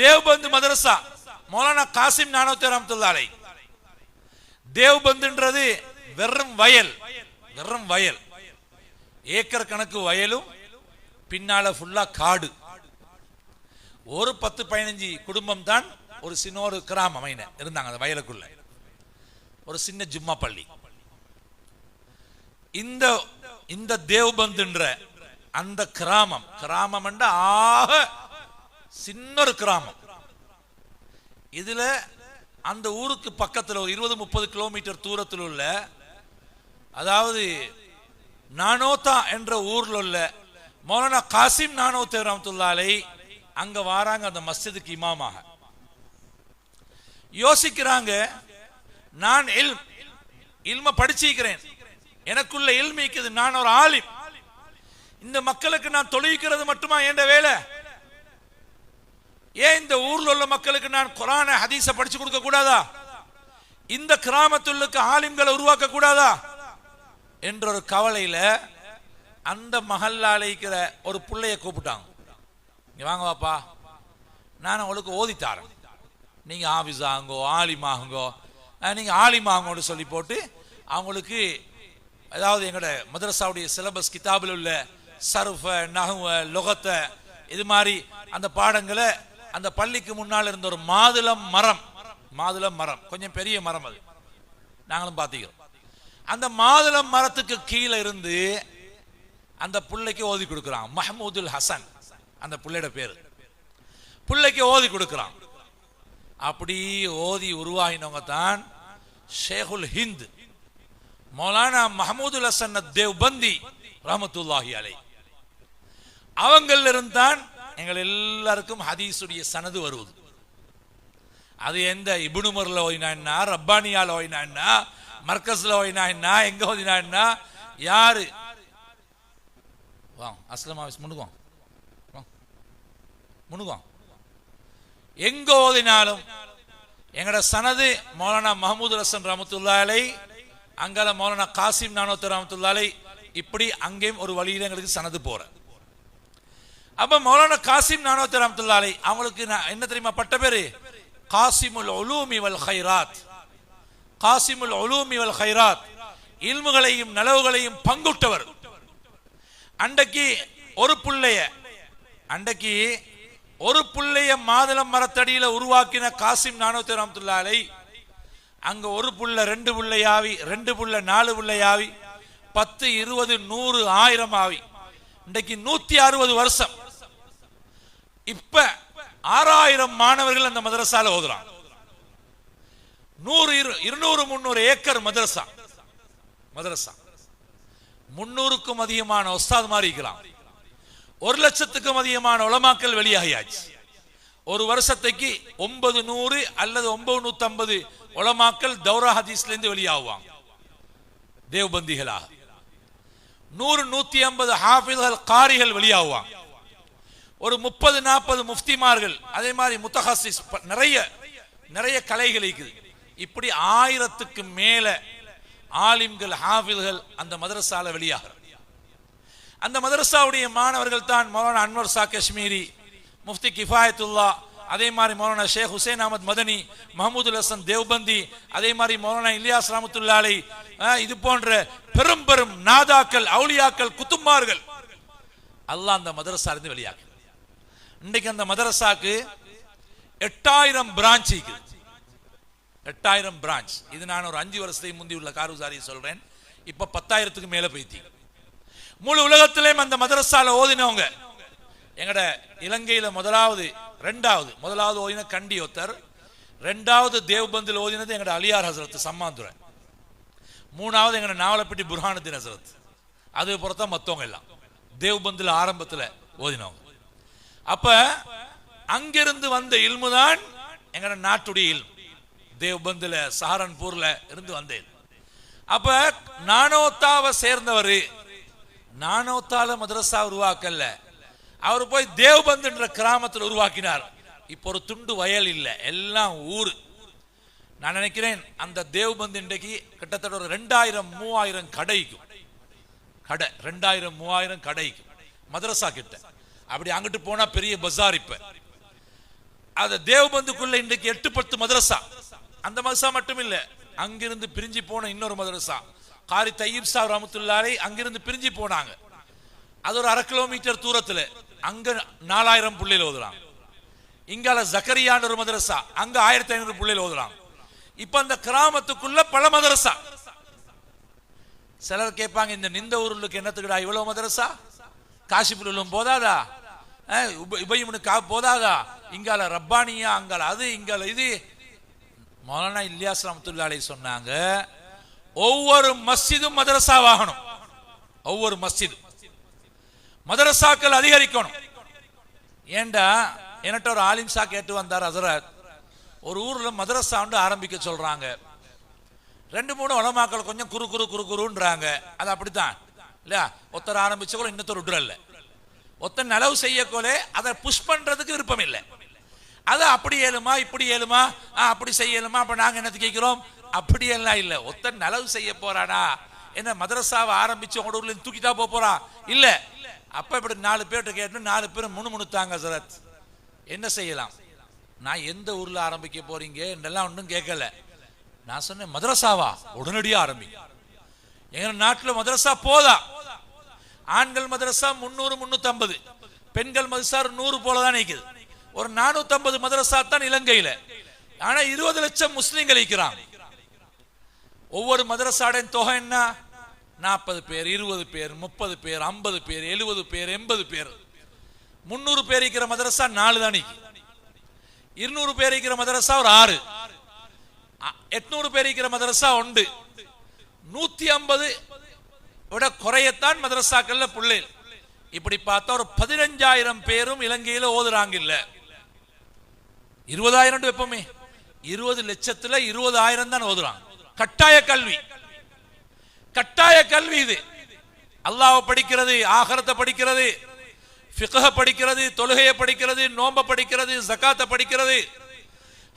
தேவ்பந்து மதரசா மௌலானா காசிம் நானூத்தி ரஹமத்துல்லாலை தேவ்பந்துன்றது வெறும் வயல் வெறும் வயல். ஏக்கர் கணக்கு வயலும் பின்னால ஃபுல்லா காடு. ஒரு பத்து பதினஞ்சு குடும்பம் தான் ஒரு சின்ன ஒரு கிராமம் அமைன இருந்தாங்க அந்த வயலுக்குள்ள. ஒரு சின்ன ஜும்மா பள்ளி. இந்த இந்த தேவ்பந்துன்ற அந்த கிராமம் கிராமம் ஆக சின்ன ஒரு கிராமம். இதுல அந்த ஊருக்கு பக்கத்தில் ஒரு இருபது முப்பது கிலோமீட்டர் தூரத்தில் உள்ள அதாவது நானோத்தா என்ற ஊரில் உள்ள மௌலானா காசிம் நானோத்தே ரஹமத்துல்லாலை அங்க வாராங்க அந்த மஸ்ஜிதுக்கு இமாமாக. யோசிக்கிறாங்க நான் இல் இல்ம படிச்சிருக்கிறேன். எனக்குள்ள இல்மிக்குது நான் ஒரு ஆலிம். இந்த மக்களுக்கு நான் தொழுவிக்கிறது மட்டுமா என்ற வேலை? ஏன் இந்த ஊர்ல உள்ள மக்களுக்கு நான் குரான ஹதீஸ படிச்சு கொடுக்க கூடாதா? இந்த கிராமத்துள்ளுக்கு ஆலிம்களை உருவாக்க கூடாதா? என்ற ஒரு கவலையில அந்த மஹல்லால ஒரு பிள்ளைய கூப்பிட்டாங்க. நீங்கள் வாங்க வாப்பா நான் உங்களுக்கு ஓதி தாரேன். நீங்க ஆஃபீஸ் ஆகுங்கோ ஆலிமாகுங்கோ நீங்கள் அஹ், நீங்க சொல்லி போட்டு அவங்களுக்கு அதாவது எங்களோட மதரசாவுடைய சிலபஸ் கிதாபில் உள்ள சருஃப நகுவ லொகத்தை இது மாதிரி அந்த பாடங்களை அந்த பள்ளிக்கு முன்னால் இருந்த ஒரு மாதுளம் மரம். மாதுளம் மரம். கொஞ்சம் பெரிய மரம் அது. நாங்களும் பார்த்துக்கிறோம். அந்த மாதுளம் மரத்துக்கு கீழே இருந்து அந்த புள்ளைக்கு ஓதி கொடுக்குறான். மஹமூதுல் ஹசன். அந்த புள்ளையோட பேர். புள்ளைக்கு ஓதி கொடுக்குறான். அப்படி ஓதி உருவாகினவங்க தான் ஷேகுல் ஹிந்த். மௌலானா மஹமூதுல் ஹசன் தேவ்பந்தி ரஹமத்துல்லாஹி அலை அவங்கள்ல இருந்தான் எங்கள் எல்லாருக்கும் ஹதீஸுடைய சனது வருவது. அது எந்த? இபுனுமரில் ஓயினா ரப்பானியால ஓயினா மர்கஸ்ல ஓயினா எங்க ஓதினா யாரு? வாங்க அஸ்லம் ஆஃபீஸ் முன்னுக்கு எங்க ஓதினாலும் எங்கட சனது மௌலானா மஹமூது ரசன் ரமத்துல்லாலை அங்கால மௌலானா காசிம் நானோத்து ரமத்துல்லாலை இப்படி அங்கேயும் ஒரு வழியில எங்களுக்கு சனது போற. அப்ப மௌலானா காசிம் நானூத்தி ரஹமத்துல்லாலை அவங்களுக்கு நான் என்ன தெரியுமா பட்ட பேரு? காசிமுல் உலூமி வல் ஹைராத் காசிமுல் உலூமி வல் ஹைராத் இல்முகளையும் நலவுகளையும் பங்குட்டவர். அன்றைக்கு ஒரு புள்ளைய அன்றைக்கு ஒரு புள்ளைய மாதுளம் மரத்தடியில உருவாக்கின காசிம் நானூத்தி ரஹமத்துல்லாலை அங்க ஒரு புள்ள ரெண்டு புள்ளையாவி ரெண்டு புள்ள நாலு புள்ளையாவி பத்து இருபது நூறு ஆயிரம் ஆவி. இன்றைக்கு நூத்தி அறுபது வருஷம். இப்ப ஆறாயிரம் மாணவர்கள் அந்த மதரசால ஓதுறாங்க. நூறு இரு- இருநூறு முன்னூறு ஏக்கர் மதரசா. மதரசா. முன்னூறுக்கும் அதிகமான ஒஸ்தாத் மாதிரி இருக்கலாம் ஒரு லட்சத்துக்கும் அதிகமான உலமாக்கல் வெளியாகியாச்சு. ஒரு வருஷத்துக்கு ஒன்பது நூறு அல்லது ஒன்பது நூத்தி ஐம்பது உலமாக்கல் தௌரா ஹதீஸ்ல இருந்து வெளியாகுவாங்க. தேவ்பந்திகளாக. நூறு நூத்தி ஐம்பது ஹாஃபிதல் காரிகள் வெளியாகுவாங்க. ஒரு முப்பது நாற்பது முஃப்திமார்கள் அதே மாதிரி முத்தஹசிஸ் நிறைய நிறைய கலைகள் இருக்குது. இப்படி ஆயிரத்துக்கு மேல ஆலிம்கள் ஹாஃபில்கள் அந்த மதரசால வெளியாகிறார். அந்த மதரசாவுடைய மாணவர்கள் தான் மௌலானா அன்வர் சா காஷ்மீரி முஃப்தி கிஃபாயத்துல்லா அதே மாதிரி மௌலானா ஷேக் ஹுசைன் அஹமத் மதனி மஹமூதுல் ஹசன் தேவ்பந்தி அதே மாதிரி மௌலானா இலியாஸ் ராமத்துல்லாலை இது போன்ற பெரும் பெரும் நாதாக்கள் அவுளியாக்கள் குத்துமார்கள் அல்லாஹ் அந்த மதரசா இருந்து வெளியாக்கு இன்னைக்கு அந்த மதரசாக்கு எட்டாயிரம் பிரான்ச் இருக்குது எட்டாயிரம் பிரான்ச். இது நான் ஒரு அஞ்சு வருஷத்துக்கு முந்தி உள்ள காரூசாரி சொல்றேன். இப்ப பத்தாயிரத்துக்கு மேல போய்த்தி முழு உலகத்திலேயும் அந்த மதரசால ஓதினவங்க. எங்கட இலங்கையில முதலாவது ரெண்டாவது முதலாவது ஓதின கண்டி ஒத்தர் ரெண்டாவது தேவ்பந்தில் ஓதினது எங்கட அலியார் ஹசரத் சம்மாந்துரை மூணாவது எங்கட நாவலப்பட்டி புர்ஹானுddin ஹசரத். அது பொறுத்தா மற்றவங்க எல்லாம் தேவ்பந்தில் ஆரம்பத்தில் ஓதினவங்க. அப்ப அங்கிருந்து வந்த இல்முதான் எங்கட நாட்டுடைய இல்மு. தேவ்பந்தில் சஹரன்பூர்ல இருந்து வந்தேன். அப்ப நானோத்தாவை சேர்ந்தவர். நானோத்தால மதரசா உருவாக்கல. அவர் போய் தேவ்பந்துன்ற கிராமத்தில் உருவாக்கினார். இப்போ ஒரு துண்டு வயல் இல்லை எல்லாம் ஊர். நான் நினைக்கிறேன் அந்த தேவ்பந்து இன்றைக்கு கிட்டத்தட்ட ஒரு ரெண்டாயிரம் மூவாயிரம் கடைக்கும் கடை ரெண்டாயிரம் மூவாயிரம் கடைக்கும் மதரசா கிட்ட. அப்படி அங்கிட்டு போனா பெரிய பஜார் இப்ப. அது தேவபந்துக்குள்ள இன்றைக்கு எட்டு பத்து மதரசா அந்த மதரசா மட்டும் இல்ல அங்கிருந்து பிரிஞ்சு போன இன்னொரு மதரசா காரி தையீப் சாப் ரமத்துல்லாரை அங்கிருந்து பிரிஞ்சு போனாங்க. அது ஒரு அரை கிலோமீட்டர் தூரத்துல அங்க நாலாயிரம் புள்ளையில ஓதுறாங்க இங்கால ஜக்கரியான்னு ஒரு மதரசா அங்க ஆயிரத்தி ஐநூறு புள்ளையில் ஓதுறாங்க இப்ப அந்த கிராமத்துக்குள்ள பல மதரசா சிலர் கேட்பாங்க இந்த நிந்த ஊருக்கு என்னத்துக்குடா இவ்வளவு மதரசா காசிபுரிலும் போதாதா? அஹ், உப- கா போதாதா? இங்கால ரப்பானியா அங்கால அது இங்கால இது. மௌலானா இல்லியாஸ் ரமத்துல்லாலே சொன்னாங்க ஒவ்வொரு மஸ்ஜிதும் மதரசாவாகணும் ஒவ்வொரு மஸ்ஜிதும் மதரசாக்கள் அதிகரிக்கணும். ஏண்டா? என்கிட்ட ஒரு ஆலிம்சா கேட்டு வந்தார் ஹசரத். ஒரு ஊர்ல மதரசா வந்து ஆரம்பிக்க சொல்றாங்க. ரெண்டு மூணு உலமாக்கள் கொஞ்சம் குறு குறு குறு குருன்றாங்க அது அப்படித்தான். இல்லையா? ஒருத்தர் ஆரம்பிச்ச கூட இன்னொருத்தர் விடுறல்ல ஒத்தன் நலவு செய்யக்கோலே அதை புஷ் பண்றதுக்கு விருப்பம் இல்லை. அது அப்படி ஏழுமா இப்படி ஏழுமா ஆ, அப்படி செய்யலுமா அப்ப நாங்க என்னத்து கேட்கிறோம்? அப்படி எல்லாம் இல்லை. ஒருத்தன் நலவு செய்ய போறானா? என்ன மதரசாவை ஆரம்பிச்சு உங்களோட ஊர்ல இருந்து தான் போப் போறான் இல்ல. அப்ப இப்படி நாலு பேர்கிட்ட கேட்டு நாலு பேரும் முணுமுணுத்தாங்க சரத். என்ன செய்யலாம்? நான் எந்த ஊர்ல ஆரம்பிக்க போறீங்க? என்றெல்லாம் ஒன்றும் கேட்கல. நான் சொன்னேன் மதரசாவா உடனடியாக ஆரம்பிக்கும் எங்க நாட்டில் மதரசா போதா? ஆண்கள் மதரசா முன்னூறு முன்னூத்தி பெண்கள் மதரசா ஒரு நூறு போல தான் ஒரு நானூத்தி ஐம்பது மதரசா தான் இலங்கையில. ஆனா இருபது லட்சம் முஸ்லீம்கள் இருக்கிறாங்க ஒவ்வொரு மதரசாடையும் தொகை என்ன? நாற்பது பேர் இருபது பேர் முப்பது பேர் ஐம்பது பேர் எழுபது பேர் எண்பது பேர். முன்னூறு பேர் இருக்கிற மதரசா நாலு தான் இருநூறு பேர் இருக்கிற மதரசா ஒரு ஆறு. அ- எட்நூறு பேர் இருக்கிற மதரசா உண்டு நூத்தி ஐம்பது விட குறையத்தான் மதரசாக்கள்ல பிள்ளைகள் இப்படி பார்த்தா ஒரு பதினஞ்சாயிரம் பேரும் இலங்கையில ஓதுறாங்க இல்ல. இருபதாயிரம் வெப்பமே இருபது லட்சத்துல இருபதாயிரம் தான் ஓதுறாங்க. கட்டாய கல்வி. கட்டாய கல்வி இது. அல்லாஹ் படிக்கிறது ஆகரத்தை படிக்கிறது ஃபிகஹ படிக்கிறது தொழுகையை படிக்கிறது நோம்ப படிக்கிறது ஜக்காத்தை படிக்கிறது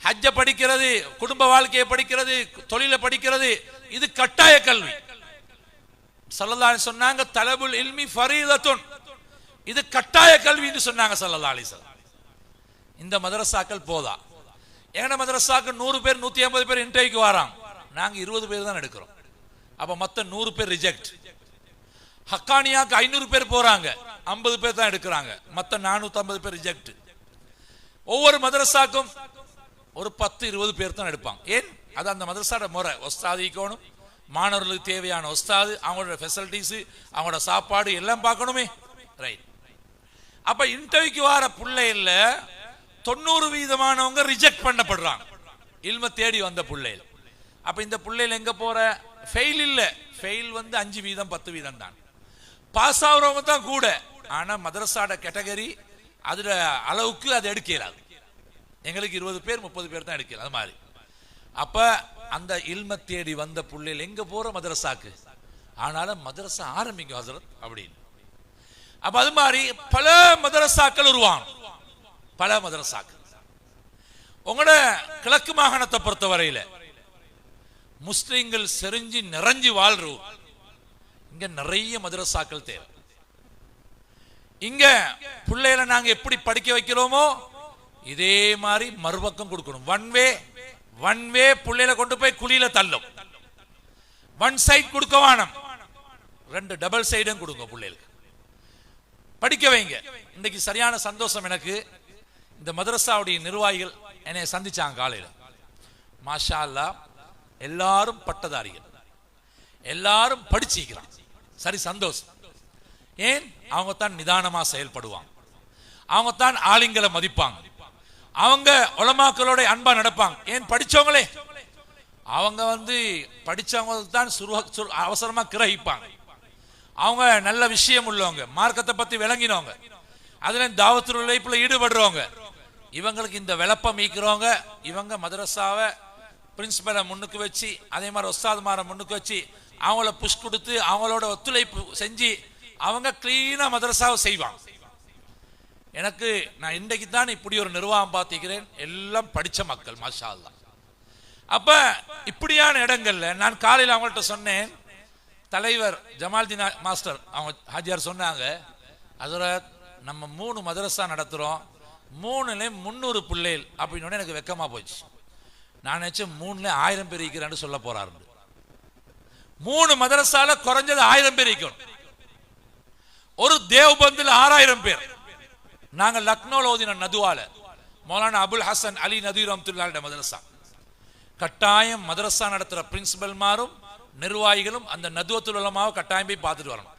ஹஜ்ஜ படிக்கிறது குடும்ப வாழ்க்கையை படிக்கிறது தொழிலை படிக்கிறது இது கட்டாய கல்வி. சல்லல்லாஹு சொன்னாங்க தலபுல் இல்மி ஃபரீதத்துன். இது கட்டாய கல்வின்னு சொன்னாங்க சல்லல்லாஹு அலைஹி இந்த மதரசாக்கள் போதா? எங்கட மதரசாக்கு நூறு பேர் நூத்தி ஐம்பது பேர் இன்டர்வியூக்கு வராங்க. நாங்க இருபது பேர் தான் எடுக்கிறோம். அப்ப மொத்த நூறு பேர் ரிஜெக்ட் ஹக்கானியாக்கு ஐநூறு பேர் போறாங்க. ஐம்பது பேர் தான் எடுக்கிறாங்க. மொத்த நானூத்தி ஐம்பது பேர் ரிஜெக்ட் ஒவ்வொரு மதரசாக்கும் ஒரு பத்து இருபது பேர் தான் எடுப்பாங்க. ஏன்? அது அந்த மதரசாட முறை. ஒஸ்தாதிக்கணும் மாணவர்களுக்கு தேவையான ஒஸ்தாது அவங்களோட ஃபெசிலிட்டிஸு அவங்களோட சாப்பாடு எல்லாம் பார்க்கணுமே. ரைட் அப்போ இன்டர்வியூக்கு வர பிள்ளையில் தொண்ணூறு வீதமானவங்க ரிஜெக்ட் பண்ணப்படுறாங்க. இல்ம தேடி வந்த பிள்ளைகள் அப்போ இந்த பிள்ளைகள் எங்கே போகிற ஃபெயில் இல்லை. ஃபெயில் வந்து அஞ்சு வீதம் பத்து வீதம் தான். பாஸ் ஆகுறவங்க தான் கூட. ஆனால் மதரசாட கேட்டகரி அதில் அளவுக்கு அது எடுக்க எங்களுக்கு இருபது பேர் முப்பது பேர் தான் எடுக்கல. அது மாதிரி. அப்ப அந்த இல்ம தேடி வந்த பிள்ளைகள் எங்க போற மதரசாக்கு? ஆனாலும் மதரசா ஆரம்பிக்கும் ஹசரத் அப்படின்னு. அப்ப அது மாதிரி பல மதரசாக்கள் உருவான் பல மதரசாக்கள். உங்களோட கிழக்கு மாகாணத்தை பொறுத்தவரையில முஸ்லிம்கள் செறிஞ்சு நிறைஞ்சு வாழ்றோம் இங்க நிறைய மதரசாக்கள் தேவை. இங்க பிள்ளைகளை நாங்க எப்படி படிக்க வைக்கிறோமோ இதே மாதிரி மறுபக்கம் கொடுக்கணும். ஒன் வே ஒன் வே பிள்ளையில கொண்டு போய் குழியில தள்ளும். ஒன் சைட் கொடுக்க வேணாம் ரெண்டு டபுள் சைடும் கொடுங்க பிள்ளைகளுக்கு. படிக்க வைங்க. இன்னைக்கு சரியான சந்தோஷம் எனக்கு. இந்த மதரசாவுடைய நிர்வாகிகள் என்னை சந்திச்சாங்க காலையில். மாஷா அல்லா எல்லாரும் பட்டதாரிகள். எல்லாரும் படிச்சிக்கிறான். சரி சந்தோஷம். ஏன்? அவங்க தான் நிதானமா செயல்படுவாங்க. அவங்க தான் ஆளுங்களை மதிப்பாங்க. அவங்க உலமாக்களோட அன்பா நடப்பாங்க. ஏன் படிச்சவங்களே? அவங்க வந்து படிச்சவங்க தான் சுரு- அவசரமா கிரகிப்பாங்க. அவங்க நல்ல விஷயம் உள்ளவங்க மார்க்கத்தை பத்தி விளங்கினவங்க அதுல தாவத்து உழைப்புல ஈடுபடுறவங்க. இவங்களுக்கு இந்த விளப்பம் மீக்கிறவங்க இவங்க மதரசாவை பிரின்சிபலை முன்னுக்கு வச்சு அதே மாதிரி ஒஸ்தாதுமாரை முன்னுக்கு வச்சு அவங்கள புஷ் கொடுத்து அவங்களோட ஒத்துழைப்பு செஞ்சு அவங்க கிளீனாக மதரசாவை செய்வாங்க. எனக்கு நான் இன்றைக்கு தான் இப்படி ஒரு நிர்வாகம் பார்த்திக்கிறேன் எல்லாம் படிச்ச மக்கள் மாஷா அல்லாஹ் அப்ப இப்படியான இடங்கள்ல நான் காலையில் அவங்கள்ட்ட சொன்னேன். தலைவர் ஜமால்தீன் மாஸ்டர் அவங்க ஹாஜியார் சொன்னாங்க ஹசரத் நம்ம மூணு மதரசா நடத்துகிறோம் மூணுல முந்நூறு பிள்ளைகள். அப்படின்னு எனக்கு வெக்கமா போச்சு. நான் நினச்சேன் மூணுல ஆயிரம் பேர் இருக்கிறான்னு சொல்ல போறாரு மூணு மதரசால குறைஞ்சது ஆயிரம் பேர் இருக்கணும். ஒரு தேவ்பந்தில் ஆறாயிரம் பேர். நாங்கள் லக்னோல ஓதின நதுவால மௌலானா அபுல் ஹசன் அலி நதீர் அம்துல்லாட மதரசா. கட்டாயம் மதரசா நடத்துகிற பிரின்சிபல்மாரும் நிர்வாகிகளும் அந்த நதுவத்துல் உலமாவை கட்டாயம் போய் பார்த்துட்டு வரணும்.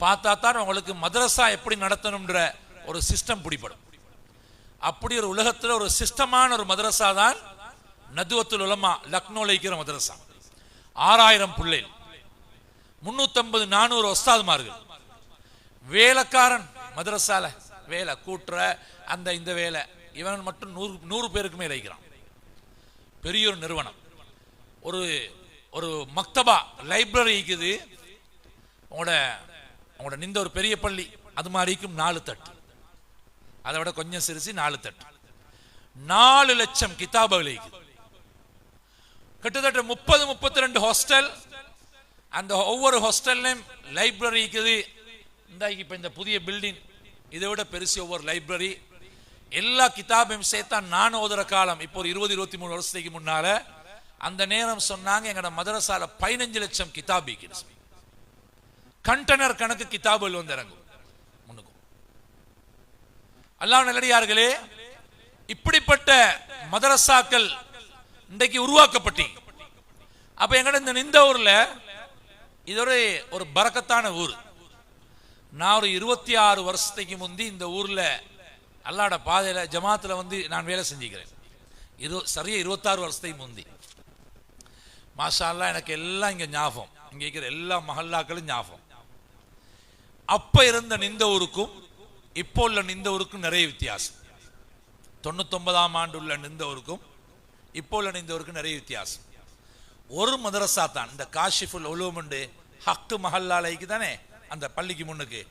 பார்த்தா தான் உங்களுக்கு மதரசா எப்படி நடத்தணும்ன்ற ஒரு சிஸ்டம் பிடிப்படும் அப்படி ஒரு உலகத்தில் ஒரு சிஸ்டமான ஒரு மதரசா தான் நதுவத்துல் உலமா லக்னோவில் இருக்கிற மதரசா. ஆறாயிரம் பிள்ளைகள் முன்னூத்தம்பது நானூறு ஒஸ்தாதுமார்கள் வேலைக்காரன் மதரசால. வேலை கூட்டுற அந்த இந்த வேலை. இவன் மட்டும் நூறு நூறு பேருக்குமே இழைக்கிறான் பெரிய ஒரு நிறுவனம். ஒரு ஒரு மக்தபா லைப்ரரி இருக்குது. உங்களோட உங்களோட நின்ற ஒரு பெரிய பள்ளி. அது மாதிரிக்கும் நாலு தட்டு. அதை விட கொஞ்சம் சிரிச்சு நாலு தட்டு. நாலு லட்சம் கிதாபுகள் இருக்குது. கிட்டத்தட்ட முப்பது முப்பத்தி ரெண்டு ஹாஸ்டல். அந்த ஒவ்வொரு ஹாஸ்டல்லையும் லைப்ரரி இருக்குது. இந்த இப்போ இந்த புதிய பில்டிங் இதை விட பெருசு ஒவ்வொரு லைப்ரரி எல்லா கிதாபையும் சேர்த்தா நான் ஓதுற காலம். இப்போ ஒரு இருபது இருபத்தி மூணு வருஷத்துக்கு முன்னால அந்த நேரம் சொன்னாங்க எங்கட மதரசால பதினஞ்சு லட்சம் கிதாப் கண்டனர் கணக்கு கிதாபுகள் வந்து இறங்கும். முன்னுக்கும் அல்லாஹ் நல்லடியார்களே இப்படிப்பட்ட மதரசாக்கள் இன்றைக்கு உருவாக்கப்பட்டி அப்ப எங்கட இந்த நிந்த ஊர்ல இது ஒரு ஒரு ஊர். நான் ஒரு இருபத்தி ஆறு வருஷத்துக்கு முந்தி இந்த ஊர்ல அல்லாட பாதையில ஜமாத்துல வந்து நான் வேலை செஞ்சுக்கிறேன். இரு சரியா இருபத்தாறு வருஷத்துக்கு முந்தி. மாஷா அல்லாஹ் எனக்கு எல்லாம் இங்க ஞாபகம். இங்கே இருக்கிற எல்லா மஹல்லாக்களும் ஞாபகம். அப்போ இருந்த நிந்த ஊருக்கும் இப்போ உள்ள நிந்த ஊருக்கும் நிறைய வித்தியாசம். தொண்ணூத்தொன்பதாம் ஆண்டு உள்ள நிந்த ஊருக்கும் இப்போ உள்ள நிந்த ஊருக்கும் நிறைய வித்தியாசம். ஒரு மதரசா தான் இந்த காஷிஃபுல் உலூமுண்டு ஹக்கு மஹல்லாலைக்கு தானே? அந்த பள்ளிக்கு முன்னுக்கு.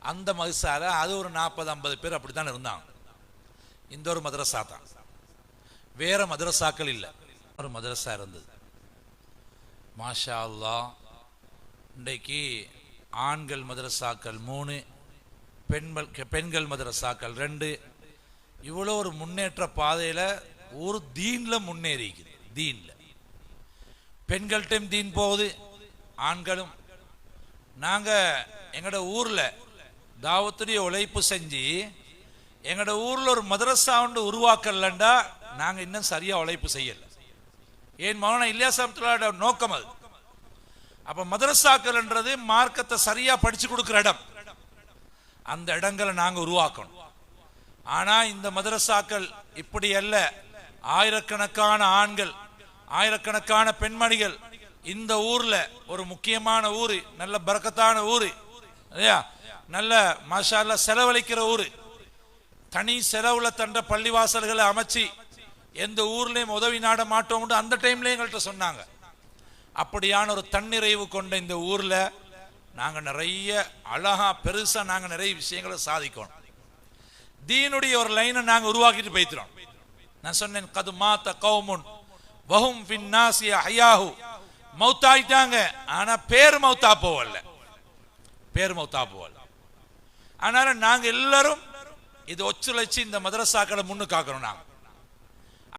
அந்த மதுசால அது ஒரு நாற்பது ஐம்பது பேர் அப்படித்தான் இருந்தாங்க. இந்த ஒரு மதரசா தான். வேற மதரசாக்கள் இல்லை. ஒரு மதரசா இருந்தது. மாஷா அல்லா இன்றைக்கு ஆண்கள் மதரசாக்கள் மூணு பெண்கள் பெண்கள் மதரசாக்கள் ரெண்டு. இவ்வளோ ஒரு முன்னேற்ற பாதையில ஒரு தீன்ல முன்னேறிக்குது தீன்ல. பெண்கள்கிட்டையும் தீன் போகுது ஆண்களும் நாங்கள் எங்களோட ஊரில் தாவத்துடைய உழைப்பு செஞ்சு எங்களோட ஊரில் ஒரு மதரசா ஒன்று உருவாக்கலண்டா நாங்கள் இன்னும் சரியாக உழைப்பு செய்யல. ஏன் மௌன இல்லியாசமத்தோட நோக்கம் அது. அப்போ மதரசாக்கள்ன்றது மார்க்கத்தை சரியாக படித்து கொடுக்குற இடம். அந்த இடங்களை நாங்கள் உருவாக்கணும். ஆனால் இந்த மதரசாக்கள் இப்படி அல்ல. ஆயிரக்கணக்கான ஆண்கள் ஆயிரக்கணக்கான பெண்மணிகள் இந்த ஊர்ல ஒரு முக்கியமான ஊர் நல்ல பரக்கத்தான ஊர் இல்லையா? நல்ல மஷால செலவழிக்கிற ஊர். தனி செலவுல தண்ட பள்ளிவாசல்களை அமைச்சு எந்த ஊர்லயும் உதவி நாட மாட்டோம்னு அந்த டைம்ல எங்கள்கிட்ட சொன்னாங்க. அப்படியான ஒரு தன்னிறைவு கொண்ட இந்த ஊர்ல நாங்க நிறைய அழகா பெருசா நாங்க நிறைய விஷயங்களை சாதிக்கணும். தீனுடைய ஒரு லைனை நாங்க உருவாக்கிட்டு போய்த்துறோம் நான் சொன்னேன் கது மாத்த கௌமுன் வஹும் பின் நாசிய ஹயாஹு மௌத்தாயிட்டாங்க. ஆனா பேர் மௌத்தா போவல்ல பேர் மௌத்தா போவல்ல அதனால நாங்க எல்லாரும் இது ஒத்துழைச்சு இந்த மதரசாக்களை முன்னு காக்கிறோம் நாங்கள்